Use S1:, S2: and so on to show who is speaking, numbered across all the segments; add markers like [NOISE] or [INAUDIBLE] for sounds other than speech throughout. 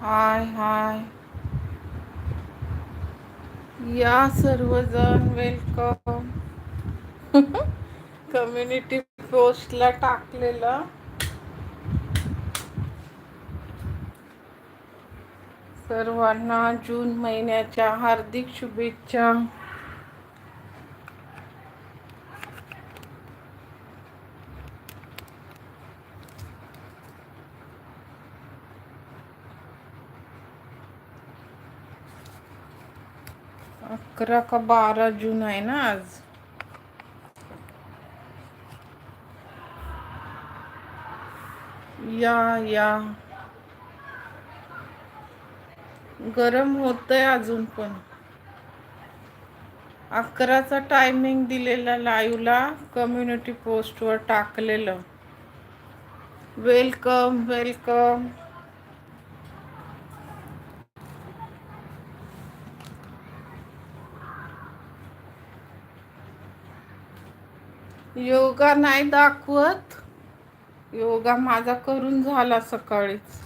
S1: हाय हाय. या सर्वजण welcome community पोस्टला टाकलेलं. सर्वांना जून महिन्याच्या हार्दिक शुभेच्छा. अकरा का बारा जून आहे ना आज? या या. गरम होतंय अजून पण. अकराचा टायमिंग दिलेला लाईव्हला कम्युनिटी पोस्टवर टाकलेलं. वेलकम वेलकम योगा नाही दाखवत. योगा माझा करून झाला सकाळीच.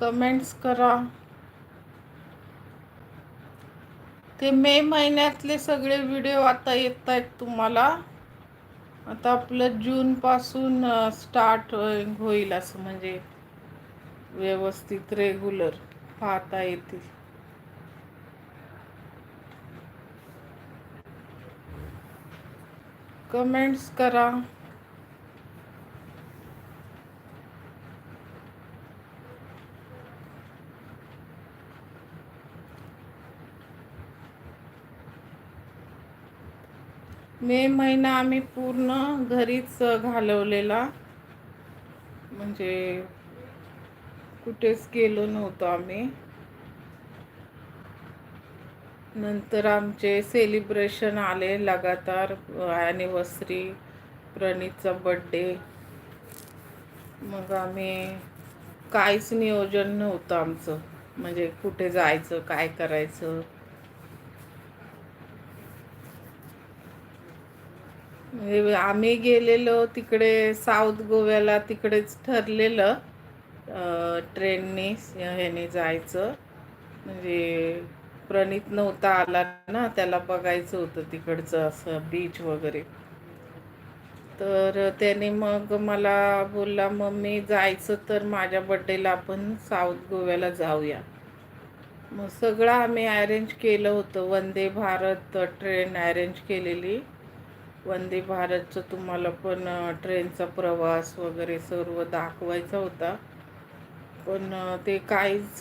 S1: कमेंट्स करा. ते मे महिन्यातले सगळे व्हिडिओ आता येत आहेत तुम्हाला. आता आपलं जूनपासून स्टार्ट होईल असं म्हणजे व्यवस्थित रेग्युलर पाहता येतील. कमेंट्स करा. मे महिना आम्ही पूर्ण घरीच घालवलेला. म्हणजे कुठेच गेलो नव्हतो आम्ही. नंतर आमचे सेलिब्रेशन आले लगातार ॲनिव्हर्सरी प्रणीतचा बड्डे मग आम्ही काहीच नियोजन नव्हतं आमचं. म्हणजे कुठे जायचं काय करायचं. म्हणजे आम्ही गेलेलो तिकडे साऊथ गोव्याला तिकडेच ठरलेलं ट्रेनने ह्याने जायचं. म्हणजे प्रणित नव्हता आला ना त्याला बघायचं होतं तिकडचं असं बीच वगैरे. तर त्याने मग मला बोलला मम्मी जायचं तर माझ्या बड्डेला आपण साऊथ गोव्याला जाऊया. मग सगळं आम्ही अरेंज केलं होतं. वंदे भारत ट्रेन अरेंज केलेली. वंदे भारतचं तुम्हाला पण ट्रेनचा प्रवास वगैरे सर्व दाखवायचा होता. पण ते काहीच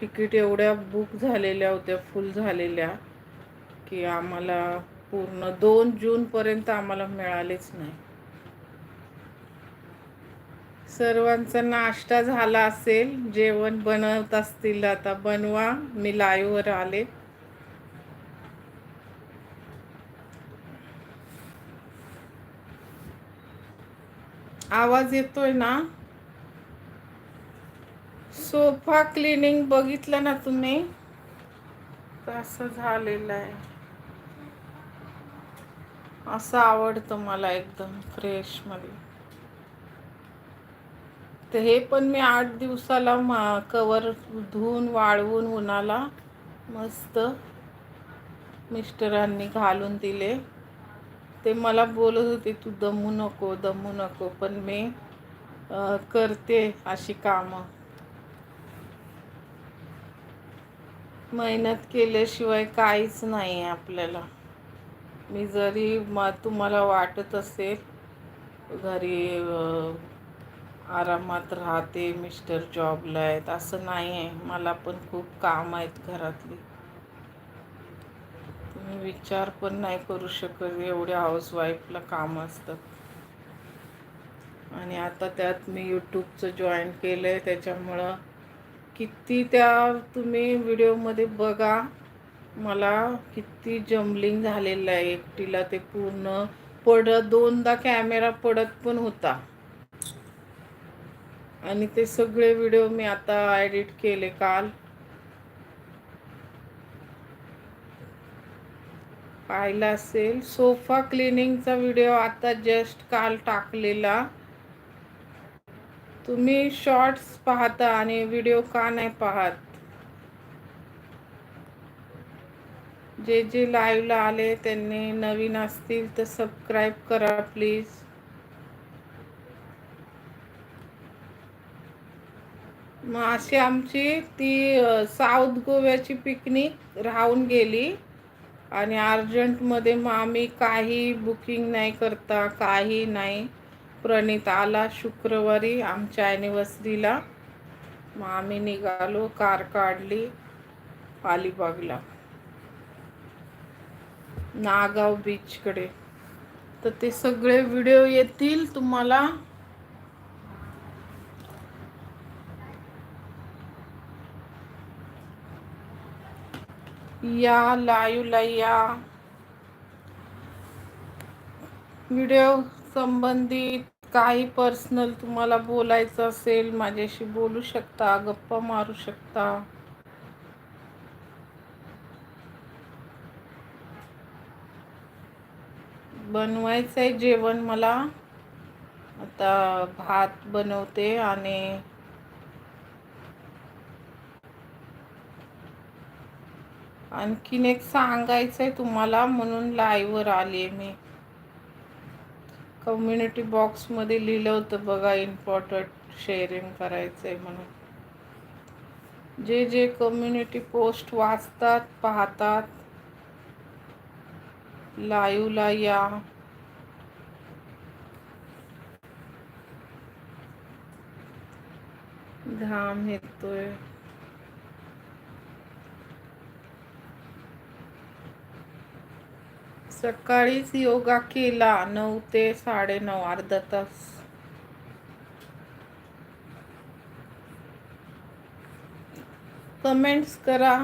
S1: तिकीट एवढ्या बुक झालेल्या होत्या फुल झालेल्या की आम्हाला पूर्ण दोन जूनपर्यंत आम्हाला मिळालेच नाही. सर्वांचा नाश्ता झाला असेल जेवण बनवत असतील आता बनवा मी लाईव्हवर आले. आवाज येतोय ना? सोफा क्लिनिंग बघितलं ना तुम्ही? असं झालेलं आहे. असं आवडतं मला एकदम फ्रेशमध्ये तर हे पण मी आठ दिवसाला मा कवर धुवून वाळवून उन्हाला मस्त मिस्टरांनी घालून दिले. ते मला बोलत होते तू दमू नको दमू नको पण मी करते अशी कामं. मेहनत केल्याशिवाय काहीच नाही आहे आपल्याला. मी जरी म तुम्हाला वाटत असेल घरी आरामात राहते मिस्टर जॉबला आहेत असं नाही आहे. मला पण खूप काम आहेत घरातली. तुम्ही विचार पण नाही करू शकत एवढ्या हाऊसवाईफला काम असतात. आणि आता त्यात मी यूट्यूबचं जॉईन केलं आहे त्याच्यामुळं किती त्या तुम्ही व्हिडिओमध्ये बघा. मला किती जम्बलिंग झालेलं आहे एकटीला ते पूर्ण. पडत दोनदा कॅमेरा पडत पण होता. आणि ते सगळे व्हिडिओ मी आता एडिट केले काल. पाहिला असेल. सोफा क्लिनिंगचा व्हिडिओ आता जस्ट काल टाकलेला. तुम्ही शॉर्ट्स पाहता आणि व्हिडिओ का नाही पाहत? जे जे लाईव्हला आले त्यांनी नवीन असतील तर सबस्क्राईब करा प्लीज मग अशी आमची ती साऊथ गोव्याची पिकनिक राहून गेली. आणि अर्जंटमध्ये मग आम्ही काही बुकिंग नाही करता काही नाही. प्रणित आला शुक्रवारी आमच्या ॲनिव्हर्सरीला मग आम्ही निघालो कार काढली अलिबागला. नागाव बीचकडे तर ते सगळे व्हिडिओ येतील तुम्हाला. या लाईव्हला या. व्हिडिओ संबंधित काही पर्सनल तुम्हाला बोलायचं असेल माझ्याशी बोलू शकता गप्पा मारू शकता. बनवायचं आहे जेवण मला. आता भात बनवते आणि आणखीन एक सांगायचं आहे तुम्हाला म्हणून लाईव्हवर आली आहे मी. कम्युनिटी बॉक्समध्ये लिहिलं होतं बघा इम्पॉर्टंट शेअरिंग करायचं आहे म्हणून. जे जे कम्युनिटी पोस्ट वाचतात पाहतात लाईव्हला या. घाम येतोय. सकाळीच योगा केला नऊ ते साडेनऊ अर्धा तास. कमेंट्स करा.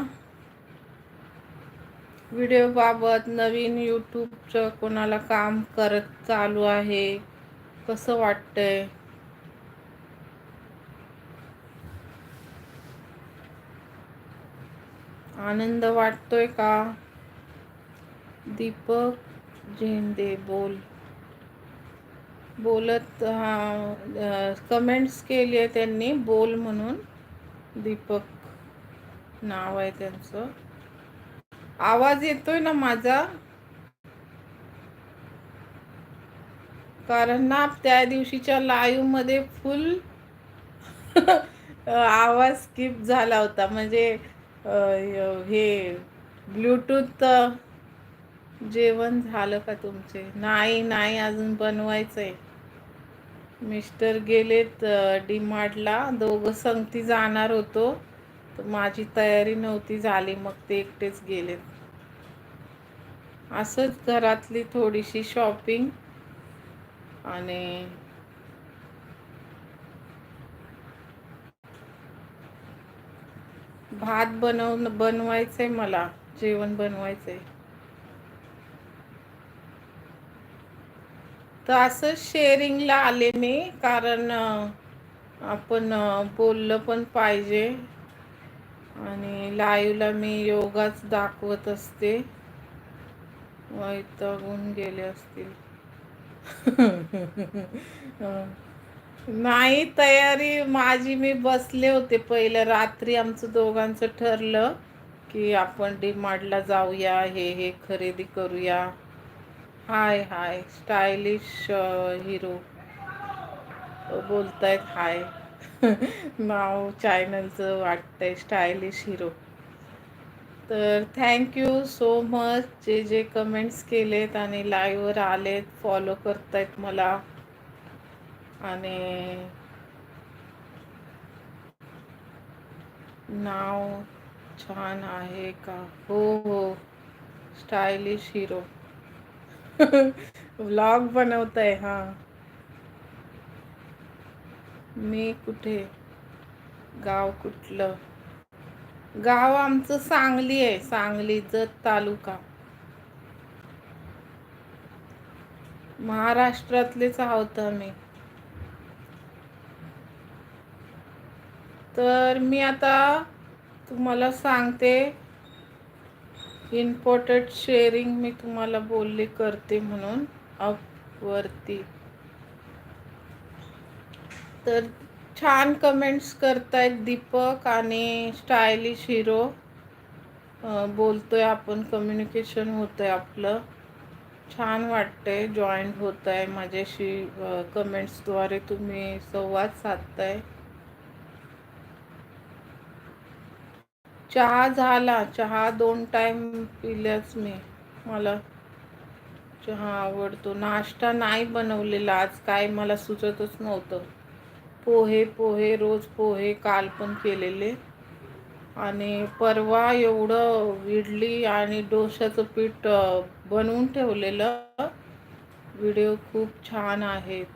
S1: व्हिडिओबाबत नवीन यूट्यूबचं कोणाला काम करत चालू आहे? कसं वाटतंय? आनंद वाटतोय का? दीपक झेंडे बोल. बोलत हा कमेंट्स केली आहे त्यांनी बोल म्हणून. दीपक नाव आहे त्यांचं. आवाज येतोय ना माझा? कारण ना त्या दिवशीच्या लाईव्हमध्ये फुल आवाज स्किप झाला होता. म्हणजे हे ब्लूटूथ जेवण झालं का तुमचे? नाही नाही अजून बनवायचंय. मिस्टर गेलेत डीमार्टला. दोघं संगती जाणार होतो. तर माझी तयारी नव्हती झाली मग ते एकटेच गेलेत. असंच घरातली थोडीशी शॉपिंग आणि भात बनव बनवायचंय मला जेवण बनवायचंय. तर असं शेअरिंगला आले मी कारण आपण बोललं पण पाहिजे. आणि लाईव्हला मी योगाच दाखवत असते. वैतागून गेले असतील. [LAUGHS] नाही तयारी माझी मी बसले होते पहिलं. रात्री आमचं दोघांचं ठरलं की आपण डीमार्टला जाऊया हे हे खरेदी करूया. Hi hi stylish hero. बोलतायत हाय. [LAUGHS] नाव चॅनलचं वाटतंय स्टायलिश हिरो. तर थँक्यू सो मच जे जे कमेंट्स केलेत आणि लाईव्हवर आलेत फॉलो करतायत मला. आणि नाव छान आहे का? हो हो. Stylish hero. व्लॉग बनवत आहे हा. मी कुठे? गाव कुठलं? गाव आमचं सांगली आहे सांगली जत तालुका. महाराष्ट्रातलेच आहोत आम्ही. तर मी आता तुम्हाला सांगते इम्पॉर्टंट शेअरिंग मी तुम्हाला बोलले करते म्हणून. अपवरती तर छान कमेंट्स करतायत दीपक आणि स्टायलिश हिरो बोलतोय आपण कम्युनिकेशन होतंय आपलं. छान वाटतंय जॉईन होत आहे माझ्याशी कमेंट्सद्वारे तुम्ही संवाद साधताय. चहा झाला. चहा दोन टाइम पिल्याच मी. मला चहा आवडतो. नाश्ता नाही बनवलेला आज. काय मला सुचतच नव्हतं. पोहे पोहे रोज पोहे काल पण केलेले. आणि परवा एवढं इडली आणि डोशाचं पीठ बनवून ठेवलेलं. व्हिडिओ खूप छान आहेत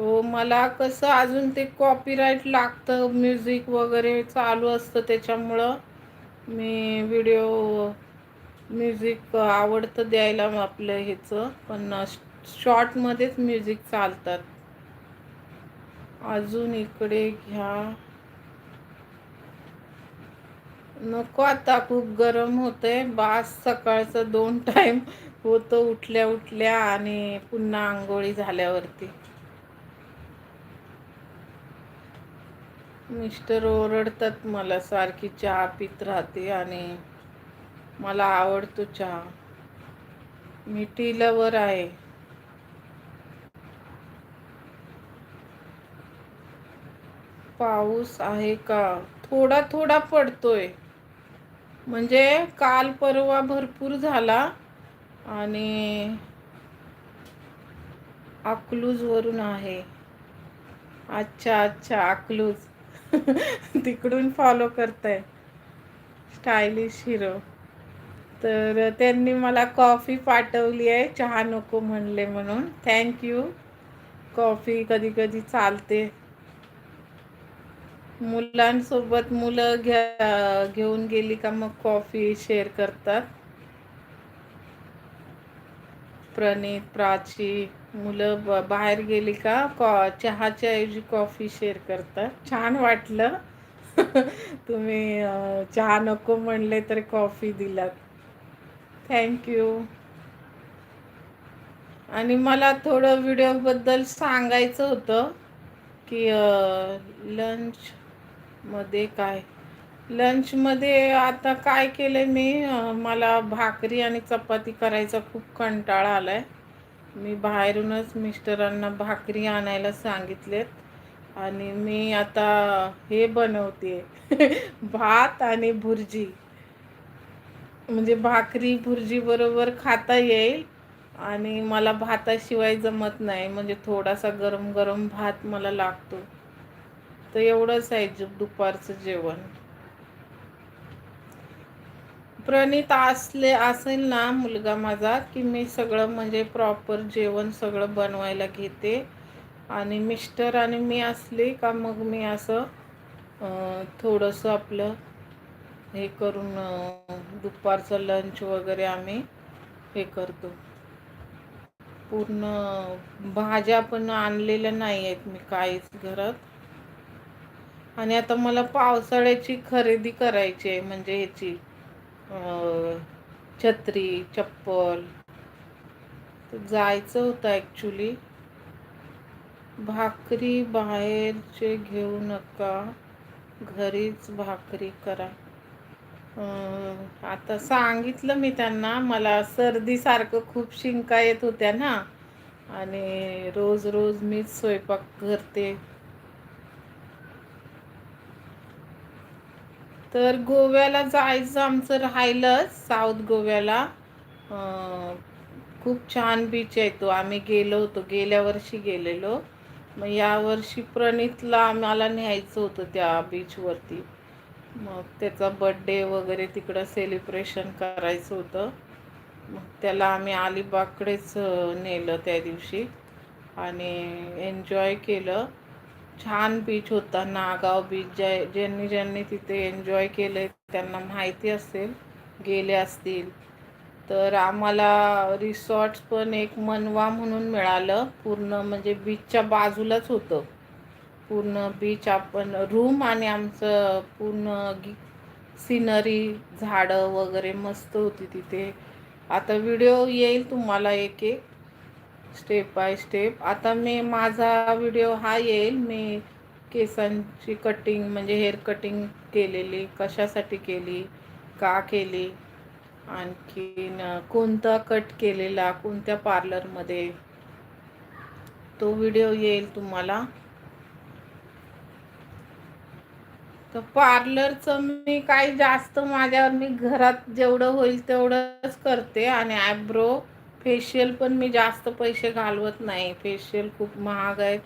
S1: हो मला कसं अजून ते कॉपीराईट लागतं म्युझिक वगैरे चालू असतं त्याच्यामुळं मी व्हिडिओ म्युझिक आवडतं द्यायला आपलं ह्याचं. पण शॉर्टमध्येच म्युझिक चालतात. अजून इकडे घ्या. नको आता खूप गरम होतंय. बास सकाळचं दोन टाईम होतं उठल्या उठल्या आणि पुन्हा आंघोळी झाल्यावरती. मिस्टर ओरडतात मला सारखी चहा पित राहते आणि मला आवडतो चहा. मी टी लवर आहे. पाऊस आहे का? थोडा थोडा पडतोय. म्हणजे काल परवा भरपूर झाला आणि अकलूजवरून आहे. अच्छा अच्छा अकलूज. तिकडून फॉलो करताय. स्टायलिश हिरो तर त्यांनी मला कॉफी पाठवली आहे. चहा नको म्हणले म्हणून. थँक्यू कॉफी कधी कधी चालते. मुलांसोबत मुलं घ्या घेऊन गेली का मग कॉफी शेअर करतात. प्रणित प्राची मुलं बाहेर गेली का कॉ चहाच्या ऐवजी कॉफी शेअर करतात. छान वाटलं. [LAUGHS] तुम्ही चहा नको म्हणले तर कॉफी दिलात. थँक्यू आणि मला थोडं व्हिडिओबद्दल सांगायचं होतं की लंच मध्ये काय? लंचमध्ये आता काय केलं मी? मला भाकरी आणि चपाती करायचा खूप कंटाळा आला आहे मी बाहेरूनच मिस्टरांना भाकरी आणायला सांगितलेत. आणि मी आता हे बनवते [LAUGHS] भात आणि भुर्जी. म्हणजे भाकरी भुर्जी बरोबर खाता येईल आणि मला भाताशिवाय जमत नाही. म्हणजे थोडासा गरम गरम भात मला लागतो. तर एवढंच आहे दुपारचं जेवण. प्रणित असले असेल ना मुलगा माझा की मी सगळं म्हणजे प्रॉपर जेवण सगळं बनवायला घेते. आणि मिस्टर आणि मी असले का मग मी असं थोडंसं आपलं हे करून दुपारचं लंच वगैरे आम्ही हे करतो. पूर्ण भाज्या पण आणलेल्या नाही आहेत मी काहीच घरात. आणि आता मला पावसाळ्याची खरेदी करायची आहे म्हणजे ह्याची. छत्री चप्पल. जायचं होतं ॲक्च्युली भाकरी बाहेरचे घेऊ नका. घरीच भाकरी करा. आता सांगितलं मी त्यांना मला सर्दीसारखं खूप शिंका येत होत्या ना. आणि रोज रोज मीच स्वयंपाक करते. तर गोव्याला जायचं आमचं राहिलंच साऊथ गोव्याला. खूप छान बीच आहे तो. आम्ही गेलो होतो गेल्या वर्षी गेलेलो. मग यावर्षी प्रणितला आम्हाला न्यायचं होतं त्या बीचवरती मग त्याचा बड्डे वगैरे तिकडं सेलिब्रेशन करायचं होतं. मग त्याला आम्ही अलिबागकडेच नेलं त्या दिवशी. आणि एन्जॉय केलं. छान बीच होता नागाव बीच ज्या ज्यांनी ज्यांनी तिथे एन्जॉय केलं त्यांना माहिती असेल गेले असतील. तर आम्हाला रिसॉर्ट्स पण एक मनवा म्हणून मिळालं. पूर्ण म्हणजे बीचच्या बाजूलाच होतं. पूर्ण बीच आपण रूम आणि आमचं पूर्ण गी सिनरी झाडं वगैरे मस्त होती तिथे. आता व्हिडिओ येईल तुम्हाला एक एक स्टेप बाय स्टेप. आता मी माझा व्हिडिओ हा येईल. मी केसांची कटिंग म्हणजे हेअर कटिंग केलेली कशासाठी केली का केली आणखीन कोणता कट केलेला कोणत्या पार्लरमध्ये तो व्हिडिओ येईल तुम्हाला. तर पार्लरचं मी काही जास्त माझ्यावर मी घरात जेवढं होईल तेवढंच करते. आणि आयब्रो फेशियल पण मी जास्त पैसे घालवत नाही. फेशियल खूप महाग आहेत.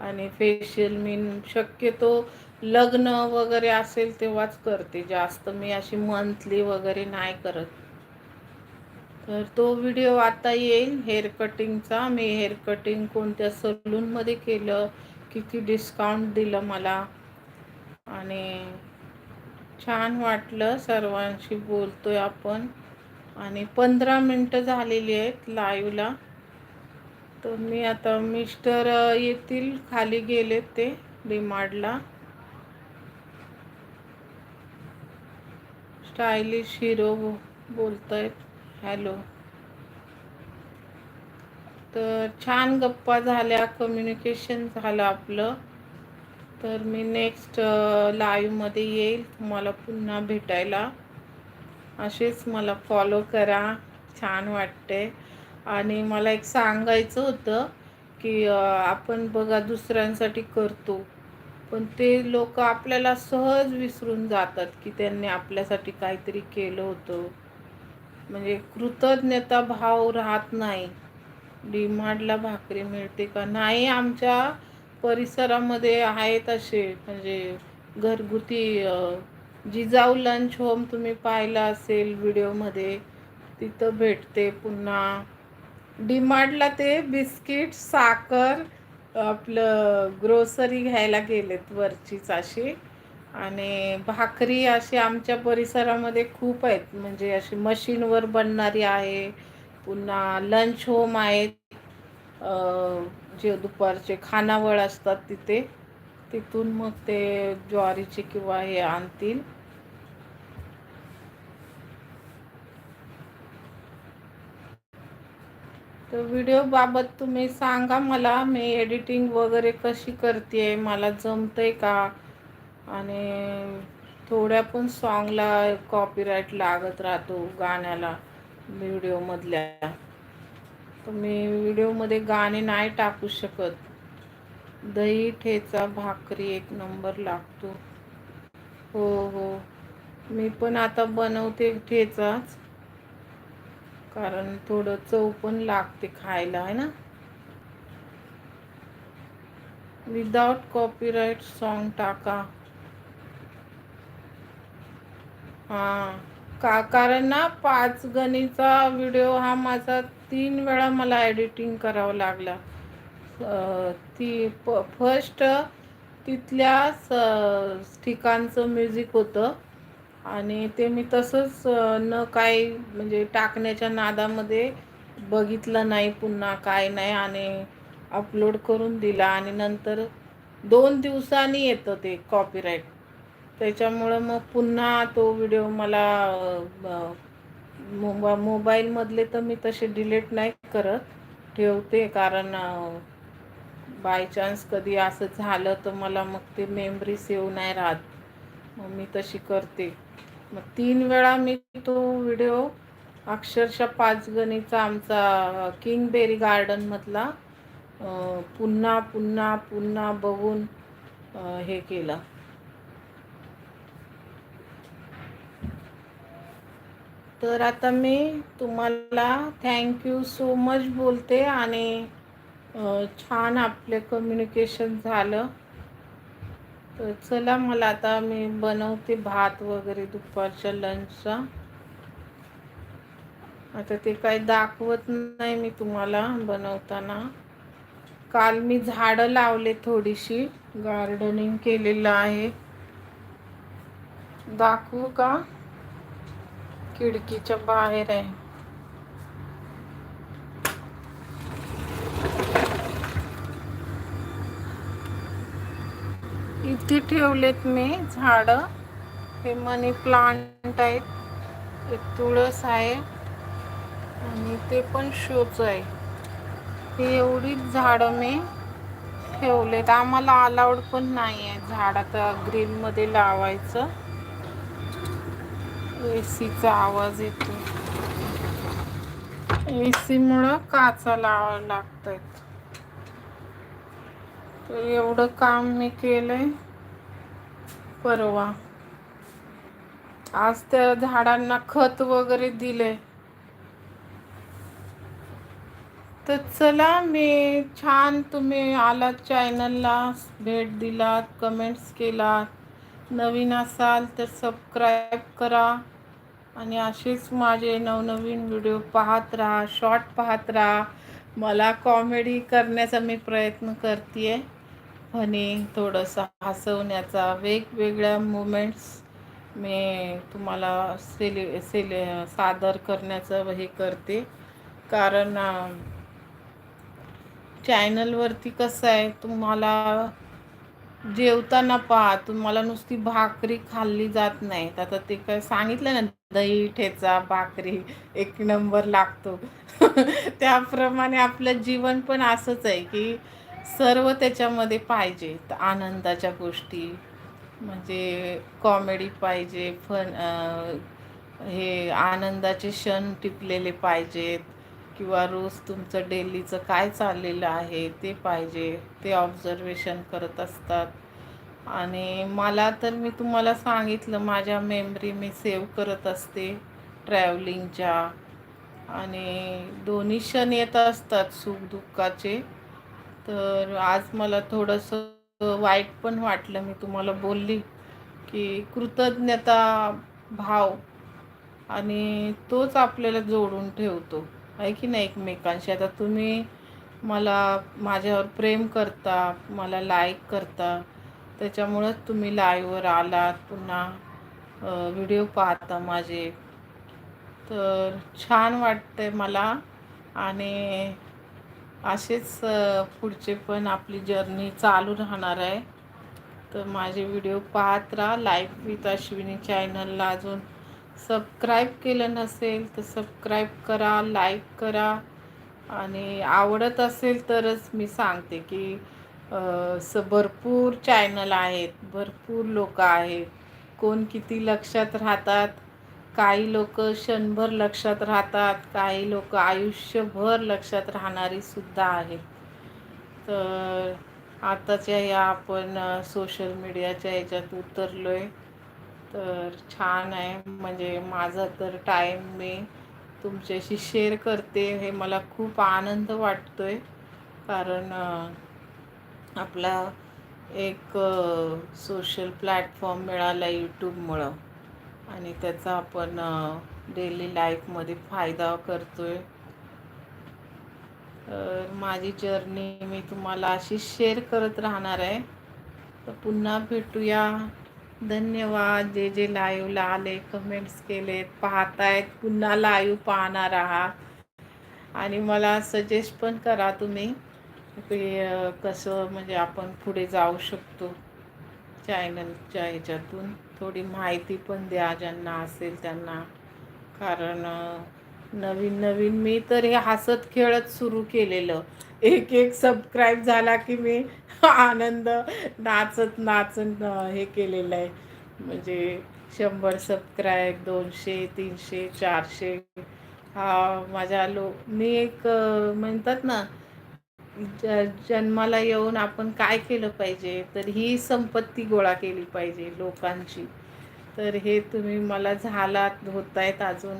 S1: आणि फेशियल मी शक्यतो लग्न वगैरे असेल तेव्हाच करते. जास्त मी अशी मंथली वगैरे नाही करत. तर तो व्हिडिओ आता येईल. हेअर कटिंगचा मी हेअर कटिंग कोणत्या सलूनमध्ये केलं किती डिस्काउंट दिलं मला. आणि छान वाटलं. सर्वांशी बोलतोय आपण. आणि पंधरा मिनटं झालेली आहेत लाईवला तर मी आता मिस्टर येतील खाली गेलेत ते डिमार्डला स्टायलिश हिरो बोलत आहेत हॅलो तर छान गप्पा झाल्या कम्युनिकेशन झालं आपलं. तर मी नेक्स्ट लाईव्हमध्ये येईल तुम्हाला पुन्हा भेटायला. असेच मला फॉलो करा. छान वाटते आणि मला एक सांगायचं होतं की आपण बघा दुसऱ्यांसाठी करतो पण ते लोक आपल्याला सहज विसरून जातात की त्यांनी आपल्यासाठी काहीतरी केलं होतं. म्हणजे कृतज्ञता भाव राहत नाही. डिमांडला भाकरी मिळते का? नाही आमच्या परिसरामध्ये आहेत असे. म्हणजे घरगुती जिजाऊ लंच होम तुम्ही पाहिलं असेल व्हिडिओमध्ये तिथं भेटते पुन्हा. डिमांडला ते बिस्किट साखर आपलं ग्रोसरी घ्यायला गेलेत वरचीच अशी. आणि भाकरी अशी आमच्या परिसरामध्ये खूप आहेत. म्हणजे अशी मशीनवर बनणारी आहे. पुन्हा लंच होम आहेत जे दुपारचे खानावळ असतात तिथे तिथून मग ते ज्वारीचे किंवा हे आणतील. तर व्हिडिओबाबत तुम्ही सांगा मला. मी एडिटिंग वगैरे कशी करते मला जमतंय का? आणि थोड्या पण सॉंगला कॉपीराईट लागत राहतो गाण्याला व्हिडिओमधल्या तुम्ही व्हिडिओमध्ये गाणे नाही टाकू शकत. दही ठेचा भाकरी एक नंबर लागतो. हो हो. मी पण आता बनवते ठेचाच. कारण थोडं चव पण लागते खायला आहे ना? विदाउट कॉपीराईट सॉन्ग टाका. हां. का कारण ना पाच गणीचा व्हिडिओ हा माझा तीन वेळा मला एडिटिंग करावा लागला. ती प फर्स्ट तिथल्या ठिकाणचं म्युझिक होतं. आणि ते मी तसंच न काय म्हणजे टाकण्याच्या नादामध्ये बघितलं नाही पुन्हा काय नाही आणि अपलोड करून दिला आणि नंतर दोन दिवसांनी येतं ते कॉपीराईट त्याच्यामुळं मग पुन्हा तो व्हिडिओ मला मोबा मोबाईलमधले तर मी तसे डिलीट नाही करत ठेवते कारण बाय चान्स कधी असं झालं तर मला मग ते मेमरी सेव्ह नाही राहत. मग मी तशी करते. मग तीन वेळा मी तो व्हिडिओ अक्षरशः पाचगणीचा आमचा किंग आमचा किंगबेरी गार्डनमधला पुन्हा पुन्हा पुन्हा बघून हे केलं. तर आता मी तुम्हाला थँक्यू सो मच बोलते आणि छान आपले कम्युनिकेशन झालं. तर चला मला आता मी बनवते भात वगैरे दुपारच्या लंचचा आता ते काही दाखवत नाही मी तुम्हाला बनवताना. काल मी झाडं लावले थोडीशी गार्डनिंग केलेलं आहे. दाखवू का? खिडकीच्या बाहेर आहे. इथे ठेवलेत मी झाडं. हे मनी प्लांट आहेत. एक तुळस आहे. आणि ते पण शोच आहे. हे एवढीच झाडं मी ठेवलेत. आम्हाला अलाउड पण नाही आहे झाड आता ग्रीनमध्ये लावायचं. ए सीचा आवाज येतो ए सीमुळं काचा लावावं लागतात तर एवढं काम मी केलंय. परवा. आज त्या झाडांना खत वगैरे दिले. तर चला मी छान तुम्ही आलात चॅनलला भेट दिलात कमेंट्स केलात. नवीन असाल तर सबस्क्राईब करा आणि असेच माझे नवनवीन व्हिडिओ पाहत राहा शॉर्ट पाहत राहा. मला कॉमेडी करण्याचा मी प्रयत्न करते आहे फनी थोडंसं हसवण्याचा वेगवेगळ्या मुमेंट्स मी तुम्हाला सेलि सेलि सादर करण्याचं हे करते. कारण चॅनलवरती कसं आहे तुम्हाला जेवताना पहा तुम्हाला नुसती भाकरी खाल्ली जात नाही. आता ते काय सांगितलं ना दही ठेचा भाकरी एक नंबर लागतो. [LAUGHS] त्याप्रमाणे आपलं जीवन पण असंच आहे की सर्व त्याच्यामध्ये पाहिजेत आनंदाच्या गोष्टी. म्हणजे कॉमेडी पाहिजे फन हे आनंदाचे क्षण टिपलेले पाहिजेत. किंवा रोज तुमचं डेलीचं काय चाललेलं आहे ते पाहिजे ते ऑब्झर्वेशन करत असतात. आणि मला तर मी तुम्हाला सांगितलं माझ्या मेमरी मी सेव्ह करत असते ट्रॅव्हलिंगच्या आणि दोन्ही क्षण येत असतात सुखदुःखाचे. तर आज मला थोडंसं वाईट पण वाटलं मी तुम्हाला बोलली की कृतज्ञता भाव आणि तोच आपल्याला जोडून ठेवतो आहे की नाही एकमेकांशी? आता तुम्ही मला माझ्यावर प्रेम करता मला लाईक करता त्याच्यामुळंच तुम्ही लाईव्हवर आलात पुन्हा व्हिडिओ पाहता माझे. तर छान वाटतंय मला आणि असेच पुढचे पण आपली जर्नी चालू राहणार आहे. तर माझे व्हिडिओ पाहत राहा. लाईफ विथ अश्विनी चॅनलला अजून सबस्क्राईब केलं नसेल तर सबस्क्राईब करा लाईक करा. आणि आवडत असेल तरच मी सांगते की स भरपूर चॅनल आहेत. भरपूर लोक आहेत. कोण किती लक्षात राहतात? काही लोक क्षणभर लक्षात राहतात काही लोक आयुष्यभर लक्षात राहणारी सुद्धा आहेत. तर आताच्या या आपण सोशल मीडियाच्या याच्यात उतरलो आहे तर छान आहे. म्हणजे माझा तर टाईम मी तुमच्याशी शेअर करते हे मला खूप आनंद वाटतो आहे कारण आपला एक सोशल प्लॅटफॉर्म मिळाला यूट्यूबमुळं आणि त्याचा आपण डेली लाईफमध्ये फायदा करतो आहे तर माझी जर्नी मी तुम्हाला अशी शेअर करत राहणार आहे. तर पुन्हा भेटूया. धन्यवाद. जे जे लाईव्हला आले कमेंट्स केलेत पाहतायत पुन्हा लाईव्ह पाहणार आहात. आणि मला सजेस्ट पण करा तुम्ही की कसं म्हणजे आपण पुढे जाऊ शकतो चॅनलच्या ह्याच्यातून. थोडी माहिती पण द्या ज्यांना असेल त्यांना. कारण नवीन नवीन मी तर हे हसत खेळत सुरू केलेलं. एक एक सबस्क्राईब झाला की मी आनंद नाचत नाचत हे केलेलं आहे. म्हणजे शंभर सबस्क्राईब दोनशे तीनशे चारशे. हा माझ्या लो मी एक म्हणतात ना ज जन्माला येऊन आपण काय केलं पाहिजे तर ही संपत्ती गोळा केली पाहिजे लोकांची. तर हे तुम्ही मला झालात होत आहेत अजून.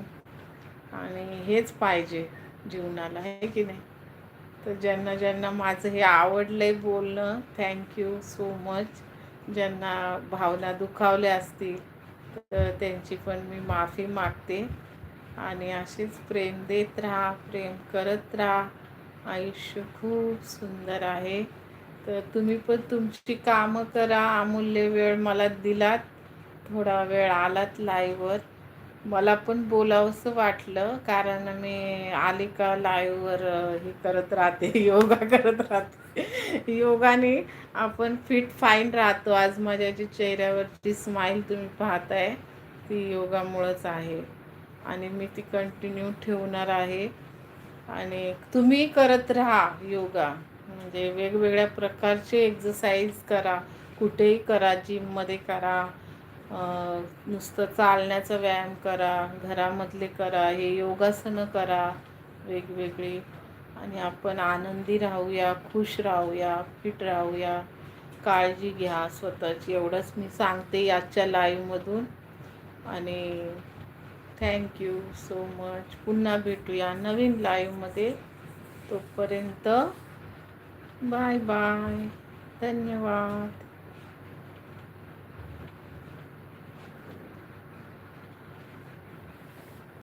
S1: आणि हेच पाहिजे जीवनाला आहे की नाही? तर ज्यांना ज्यांना माझं हे आवडलं आहे बोलणं थँक्यू सो मच ज्यांना भावना दुखावल्या असतील तर त्यांची पण मी माफी मागते. आणि असेच प्रेम देत राहा प्रेम करत राहा. आयुष्य खूप सुंदर आहे. तर तुम्ही पण तुमची कामं करा. अमूल्य वेळ मला दिलात. थोडा वेळ आलात लाईव्हवर मला पण बोलावंसं वाटलं कारण मी आले का लाईव्हवर हे करत राहते [LAUGHS] योगा करत राहते. योगाने आपण फिट फाईन राहतो. आज माझ्या जी चेहऱ्यावरची स्माईल तुम्ही पाहताय ती योगामुळंच आहे. आणि मी ती कंटिन्यू ठेवणार आहे. आणि तुम्ही करत राहा योगा. म्हणजे वेगवेगळ्या प्रकारचे एक्झरसाईज करा. कुठेही करा जिममध्ये करा. नुसतं चालण्याचा व्यायाम करा घरामधले करा हे योगासनं करा. वेगवेगळी. आणि आपण आनंदी राहूया खुश राहूया फिट राहूया. काळजी घ्या स्वतःची. एवढंच मी सांगते आजच्या लाईव्हमधून आणि थँक्यू सो मच पुन्हा भेटूया नवीन लाईव्हमध्ये तोपर्यंत बाय बाय धन्यवाद.